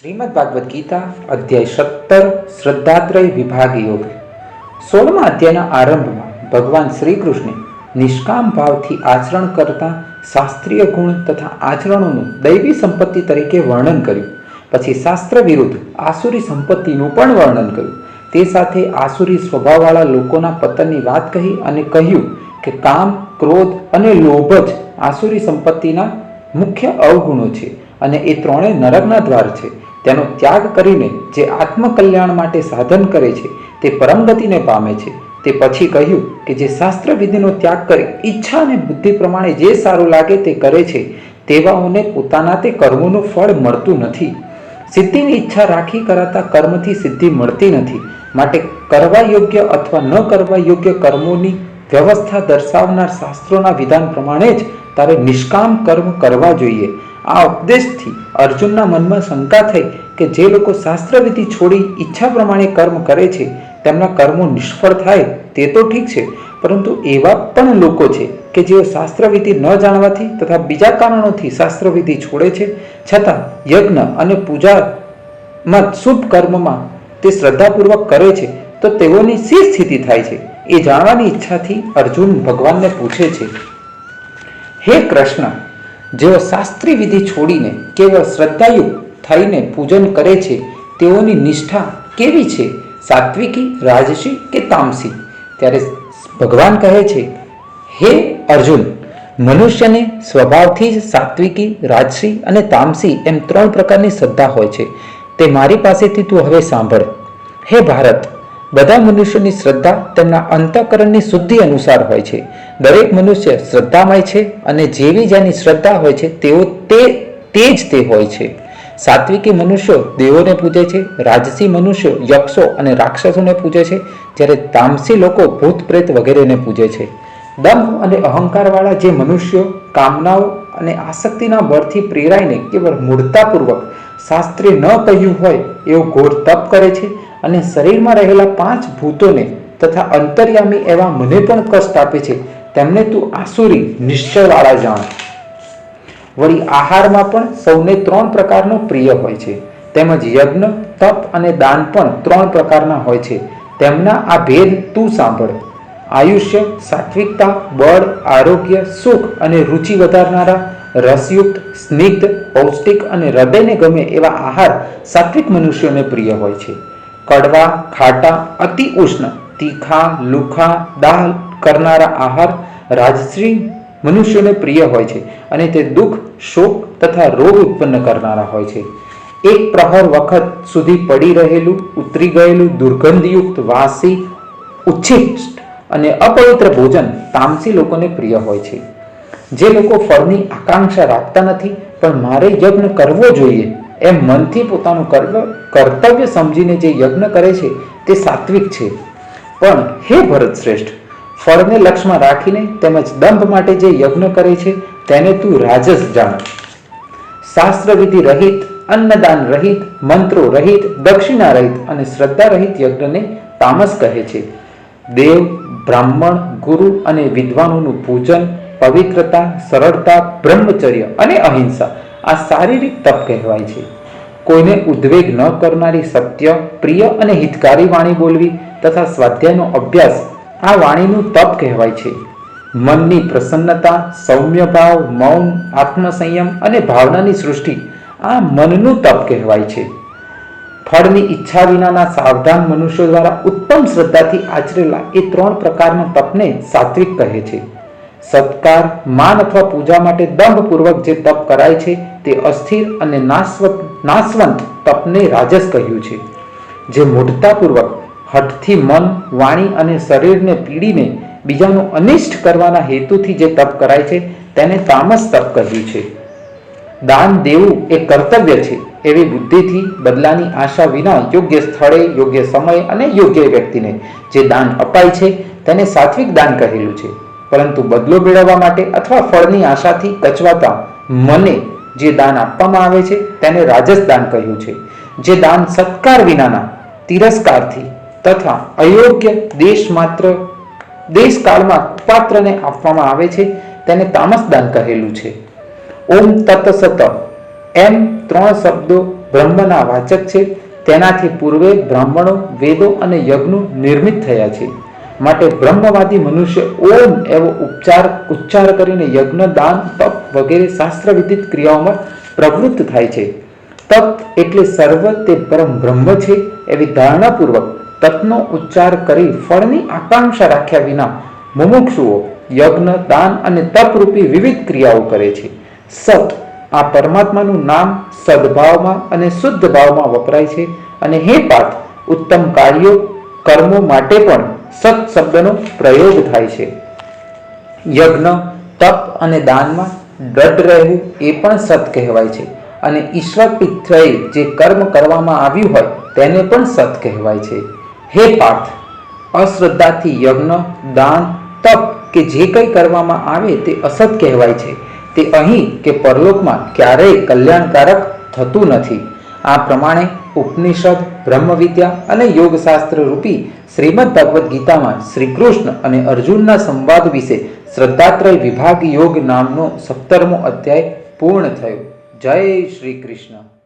શ્રીમદ ભાગવત ગીતા, અધ્યાય સત્તર, શ્રદ્ધાત્રય વિભાગ યોગ. સોળમા અધ્યાયના આરંભમાં ભગવાન શ્રી કૃષ્ણે નિષ્કામ ભાવથી આચરણ કરતા શાસ્ત્રીય ગુણ તથા આચરણોનું દૈવી સંપત્તિ તરીકે વર્ણન કર્યું. પછી શાસ્ત્ર વિરુદ્ધ આસુરી સંપત્તિનું પણ વર્ણન કર્યું. તે સાથે આસુરી સ્વભાવવાળા લોકોના પતનની વાત કહી અને કહ્યું કે કામ, ક્રોધ અને લોભ જ આસુરી સંપત્તિના મુખ્ય અવગુણો છે અને એ ત્રણેય નરકના દ્વાર છે. તેનો ત્યાગ કરીને જે આત્મકલ્યાણ માટે સાધન કરે છે, તે પરમગતિને પામે છે. તે પછી કહ્યું કે જે શાસ્ત્ર વિધિનો ત્યાગ કરી, ઈચ્છા અને બુદ્ધિ પ્રમાણે જે સારું લાગે તે કરે છે, તેવાઓને પોતાના તે કર્મોનું ફળ મળતું નથી. સિદ્ધિની ઈચ્છા રાખી કરાતા કર્મથી સિદ્ધિ મળતી નથી. માટે કરવા યોગ્ય અથવા ન કરવા યોગ્ય કર્મોની વ્યવસ્થા દર્શાવનાર શાસ્ત્રોના વિધાન પ્રમાણે જ તારે નિષ્કામ કર્મ કરવા જોઈએ. આ ઉપદેશથી અર્જુનના મનમાં શંકા થઈ કે જે લોકો શાસ્ત્રવિધિ છોડી ઈચ્છા પ્રમાણે કર્મ કરે છે, તેમના કર્મો નિષ્ફળ થાય તે તો ઠીક છે, પરંતુ એવા પણ લોકો છે કે જેઓ શાસ્ત્રવિધિ ન જાણવાથી તથા બીજા કારણોથી શાસ્ત્રવિધિ છોડે છે, છતાં યજ્ઞ અને પૂજામાં શુભ કર્મમાં તે શ્રદ્ધાપૂર્વક કરે છે, તો તેઓની શી સ્થિતિ થાય છે? એ જાણવાની ઈચ્છાથી અર્જુન ભગવાનને પૂછે છે, હે કૃષ્ણ જેઓ શાસ્ત્રી વિધિ છોડીને કેવળ શ્રદ્ધાયુક્ત થઈને પૂજન કરે છે, તેઓની નિષ્ઠા કેવી છે? સાત્વિકી, રાજસી કે તામસી? ત્યારે ભગવાન કહે છે, હે અર્જુન, મનુષ્યને સ્વભાવથી જ સાત્વિકી, રાજસી અને તામસી એમ ત્રણ પ્રકારની શ્રદ્ધા હોય છે. તે મારી પાસેથી તું હવે સાંભળ. હે ભારત બધા મનુષ્યોની શ્રદ્ધા તેમના અંતઃકરણની શુદ્ધિ અનુસાર હોય છે. દરેક મનુષ્ય શ્રદ્ધામય છે અને જેવી જેની શ્રદ્ધા હોય છે, તેઓ તે તે જ તે હોય છે. સાત્વિકી મનુષ્યો દેવોને પૂજે છે, રાજસી મનુષ્યો યક્ષો અને રાક્ષસોને પૂજે છે, જ્યારે તામસી લોકો ભૂત પ્રેત વગેરેને પૂજે છે. દંભ અને અહંકારવાળા જે મનુષ્યો કામનાઓ અને આસક્તિના બળથી પ્રેરાઈને કેવળ મૂળતાપૂર્વક શાસ્ત્રે ન કહ્યું હોય, એવો ઘોર તપ કરે છે અને શરીરમાં રહેલા પાંચ ભૂતોને તથા અંતર્યામી એવા મને પણ કષ્ટ આપે છે, તેમને તું આસુરી નિશ્ચયવાળા જાણ. વળી આહારમાં પણ સૌને ત્રણ પ્રકારનો પ્રિય હોય છે. તેમજ યજ્ઞ, તપ અને દાન પણ ત્રણ પ્રકારના હોય છે. તેમના આ ભેદ તું સાંભળ. આયુષ્ય, સાત્વિકતા, બળ, આરોગ્ય, સુખ અને રુચિ વધારનારા, રસયુક્ત, સ્નિગ્ધ, પૌષ્ટિક અને હૃદયને ગમે એવા આહાર સાત્વિક મનુષ્યોને પ્રિય હોય છે. કડવા, ખાટા, અતિ ઉષ્ણ, તીખા, લુખા દાહ કરનારા આહાર રાજશ્રી મનુષ્યોને પ્રિય હોય છે અને તે દુઃખ, શોક તથા રોગ ઉત્પન્ન કરનારા હોય છે. એક પ્રહર વખત સુધી પડી રહેલું, ઉતરી ગયેલું દુર્ગંધયુક્ત વાસી, ઉચ્છિષ્ટ અને અપવિત્ર ભોજન તામસી લોકોને પ્રિય હોય છે. જે લોકો ફળની આકાંક્ષા રાખતા નથી, પણ મારે યજ્ઞ કરવો જોઈએ. એમ મનથી પોતાનું કર્તવ્ય સમજીને જે યજ્ઞ કરે છે, તે સાત્વિક છે. પણ હે ભરત શ્રેષ્ઠ, ફળને લક્ષમાં રાખીને તેમજ દંભ માટે જે યજ્ઞ કરે છે, તેને તું રાજસ જાણ. શાસ્ત્રવિધિ રહિત, અન્નદાન રહિત, મંત્રો રહિત, દક્ષિણા રહિત અને શ્રદ્ધા રહિત યજ્ઞને તામસ કહે છે. દેવ, બ્રાહ્મણ, ગુરુ અને વિદ્વાનોનું પૂજન, પવિત્રતા, સરળતા, બ્રહ્મચર્ય અને અહિંસા આ શારીરિક તપ કહેવાય છે. કોઈને ઉદ્વેગ ન કરનારી સત્ય, પ્રિય અને હિતકારી વાણી બોલવી તથા સ્વાધ્યાયનો અભ્યાસ આ વાણીનું તપ કહેવાય છે. મનની પ્રસન્નતા, સૌમ્ય ભાવ, મૌન, આત્મસંયમ અને ભાવનાની સૃષ્ટિ આ મનનું તપ કહેવાય છે. ફળની ઈચ્છા વિનાના સાવધાન મનુષ્યો દ્વારા ઉત્તમ શ્રદ્ધાથી આચરેલા એ ત્રણ પ્રકારના તપને સાત્વિક કહે છે. સત્કાર, માન અથવા પૂજા માટે દંભપૂર્વક જે તપ કરાય છે તે અસ્થિર અને નાશવંત નાશવંત તપને રાજસ કહ્યું છે, જે મૂઢતાપૂર્વક હઠથી મન, વાણી અને શરીરને પીડીને બીજાનું અનિષ્ટ કરવાના હેતુથી જે તપ કરાય છે, તેને તામસ તપ કહ્યું છે. દાન દેવું એ કર્તવ્ય છે, એવી બુદ્ધિથી બદલાની આશા વિના યોગ્ય સ્થળે, યોગ્ય સમય અને યોગ્ય વ્યક્તિને જે દાન અપાય છે, તેને સાત્વિક દાન કહેલું છે. પરંતુ બદલો મેળવવા માટે અથવા ફળની આશાથી કચવાતા મને જે દાન આપવામાં આવે છે, તેને રાજસ દાન કહ્યું છે. જે દાન સત્કાર વિનાના તિરસ્કારથી તથા અયોગ્ય દેશ માત્ર દેશકાળમાં પાત્રને આપવામાં આવે છે, તેને તામસ દાન કહેલું છે. ઓમ તત્સત, એમ ત્રણ શબ્દો બ્રહ્મના વાચક છે, તેનાથી પૂર્વે બ્રાહ્મણો, વેદો અને યજ્ઞો નિર્મિત થયા છે. માટે બ્રહ્મવાદી મનુષ્ય ઓમ એવો ઉપચાર, ઉચ્ચાર કરીને યજ્ઞ, દાન, તપ વગેરે શાસ્ત્ર વિદિત ક્રિયાઓમાં પ્રવૃત્ત થાય છે. તપ એટલે સર્વ તે પરમ બ્રહ્મ છે એવી ધારણાપૂર્વક તપનો ઉચ્ચાર કરી ફળની આકાંક્ષા રાખ્યા વિના મુમુક્ષુઓ યજ્ઞ, દાન અને તપરૂપી વિવિધ ક્રિયાઓ કરે છે. સત આ પરમાત્માનું નામ સદભાવમાં અને શુદ્ધ ભાવમાં વપરાય છે અને હે પાથ ઉત્તમ કાર્યો, કર્મો માટે પણ સત શબ્દનો પ્રયોગ થાય છે. યજ્ઞ, તપ અને દાનમાં દઢ રહેવું એ પણ સત કહેવાય છે. અને ઈશ્વર પિત્રએ જે કર્મ કરવામાં આવ્યું હોય તેને પણ સત કહેવાય છે. હે પાર્થ, અશ્રદ્ધાથી યજ્ઞ, દાન, તપ કે જે કંઈ કરવામાં આવે તે અસત કહેવાય છે. તે અહીં કે પરલોકમાં ક્યારેય કલ્યાણકારક થતું નથી. આ પ્રમાણે ઉપનિષદ, બ્રહ્મવિદ્યા અને યોગશાસ્ત્ર રૂપી શ્રીમદ ભગવદ્ ગીતામાં શ્રી કૃષ્ણ અને અર્જુનના સંવાદ વિશે શ્રદ્ધાત્રય વિભાગ યોગ નામનો સત્તરમો અધ્યાય પૂર્ણ થયો. જય શ્રી કૃષ્ણ.